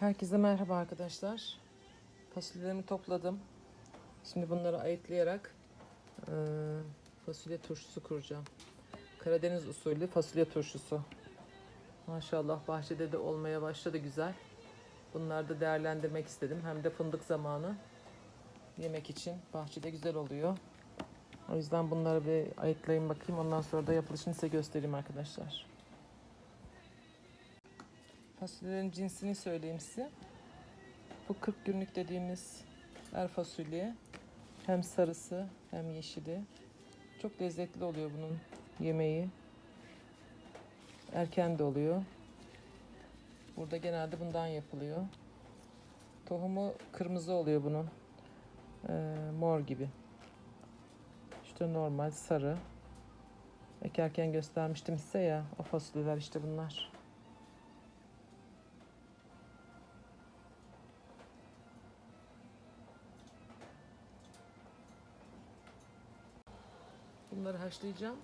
Herkese merhaba arkadaşlar. Fasulyelerimi topladım. Şimdi bunları ayıtlayarak eee, fasulye turşusu kuracağım. Karadeniz usulü fasulye turşusu. Maşallah bahçede de olmaya başladı güzel. Bunları da değerlendirmek istedim. Hem de fındık zamanı yemek için bahçede güzel oluyor. O yüzden bunları bir ayıtlayayım bakayım. Ondan sonra da yapılışını size göstereyim arkadaşlar. Fasulyelerin cinsini söyleyeyim size. Bu 40 günlük dediğimiz er fasulye. Hem sarısı hem yeşili. Çok lezzetli oluyor bunun yemeği. Erken de oluyor. Burada genelde bundan yapılıyor. Tohumu kırmızı oluyor bunun. Ee, mor gibi. İşte normal sarı. Ekerken göstermiştim size ya. O fasulyeler işte bunlar. Bunları haşlayacağım.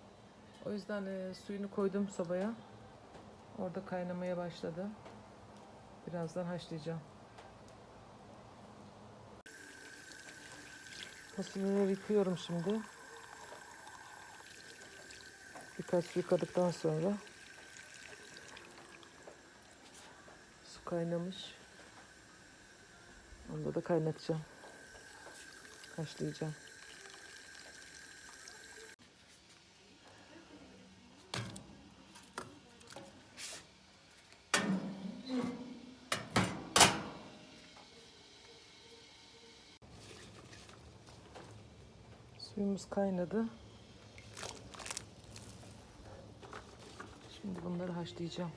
O yüzden e, suyunu koydum sobaya. Orada kaynamaya başladı. Birazdan haşlayacağım. Fasulyeleri yıkıyorum şimdi. Birkaç su yıkadıktan sonra su kaynamış. Onu da kaynatacağım. Haşlayacağım. Suyumuz kaynadı. Şimdi bunları haşlayacağım.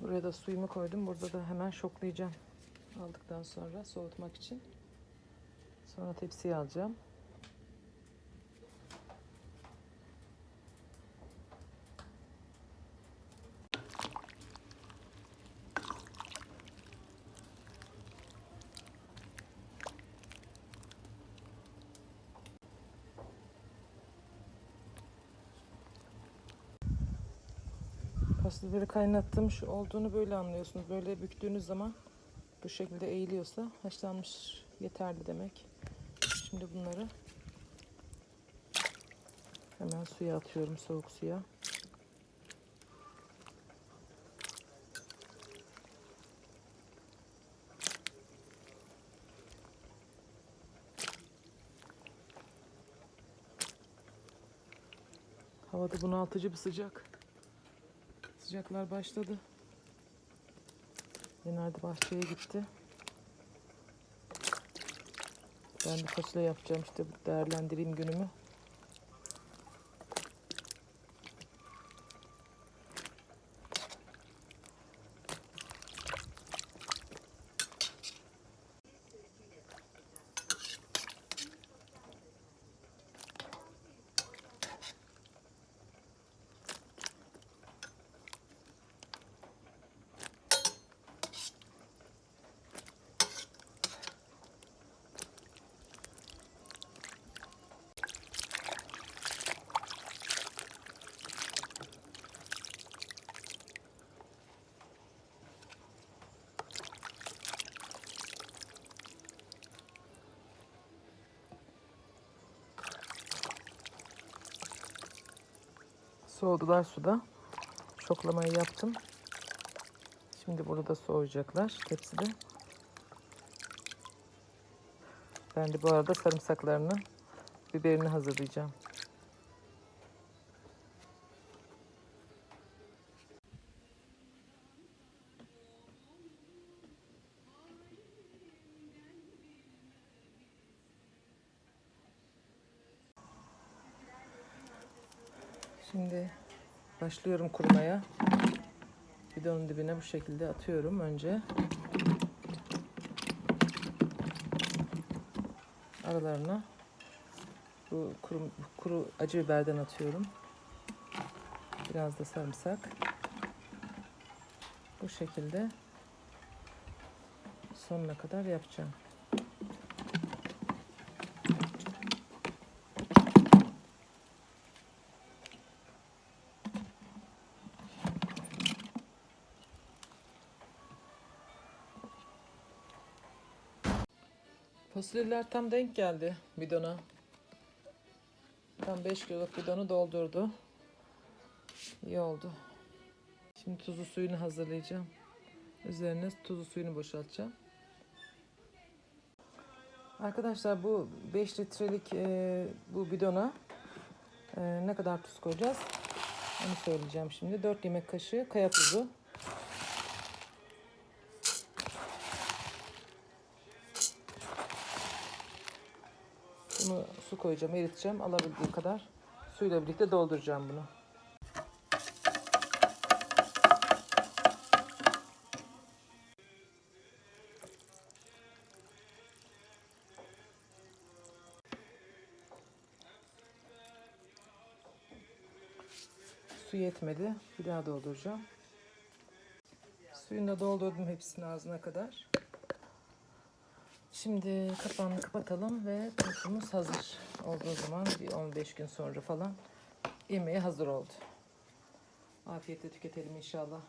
Buraya da suyumu koydum. Burada da hemen şoklayacağım. Aldıktan sonra soğutmak için. Sonra tepsiye alacağım. Fasulyeleri kaynattım. Şu olduğunu böyle anlıyorsunuz. Böyle büktüğünüz zaman bu şekilde eğiliyorsa haşlanmış yeterli demek. Şimdi bunları hemen suya atıyorum soğuk suya. Havada bunaltıcı bir sıcak. Sıcaklar başladı. Genelde bahçeye gitti. Ben de fasulye yapacağım işte değerlendireyim günümü. Soğudular suda. Şoklamayı yaptım. Şimdi burada soğuyacaklar tepside. Ben de bu arada sarımsaklarını, biberini hazırlayacağım. Şimdi başlıyorum kurumaya. Bidonun dibine bu şekilde atıyorum önce. Aralarına bu kuru, kuru acı biberden atıyorum. Biraz da sarımsak. Bu şekilde sonuna kadar yapacağım. Fasulyeler tam denk geldi bidona. Tam 5 kiloluk bidonu doldurdu. İyi oldu. Şimdi tuzlu suyunu hazırlayacağım. Üzerine tuzlu suyunu boşaltacağım. Arkadaşlar bu 5 litrelik e, bu bidona e, ne kadar tuz koyacağız? Onu söyleyeceğim şimdi. 4 yemek kaşığı kaya tuzu. Koyacağım, eriteceğim. Alabildiği kadar suyla birlikte dolduracağım bunu. Su yetmedi. Bir daha dolduracağım. Suyunu da doldurdum hepsini ağzına kadar. Şimdi kapağını kapatalım ve turşumuz hazır olduğu zaman bir 15 gün sonra falan yemeğe hazır oldu. Afiyetle tüketelim inşallah.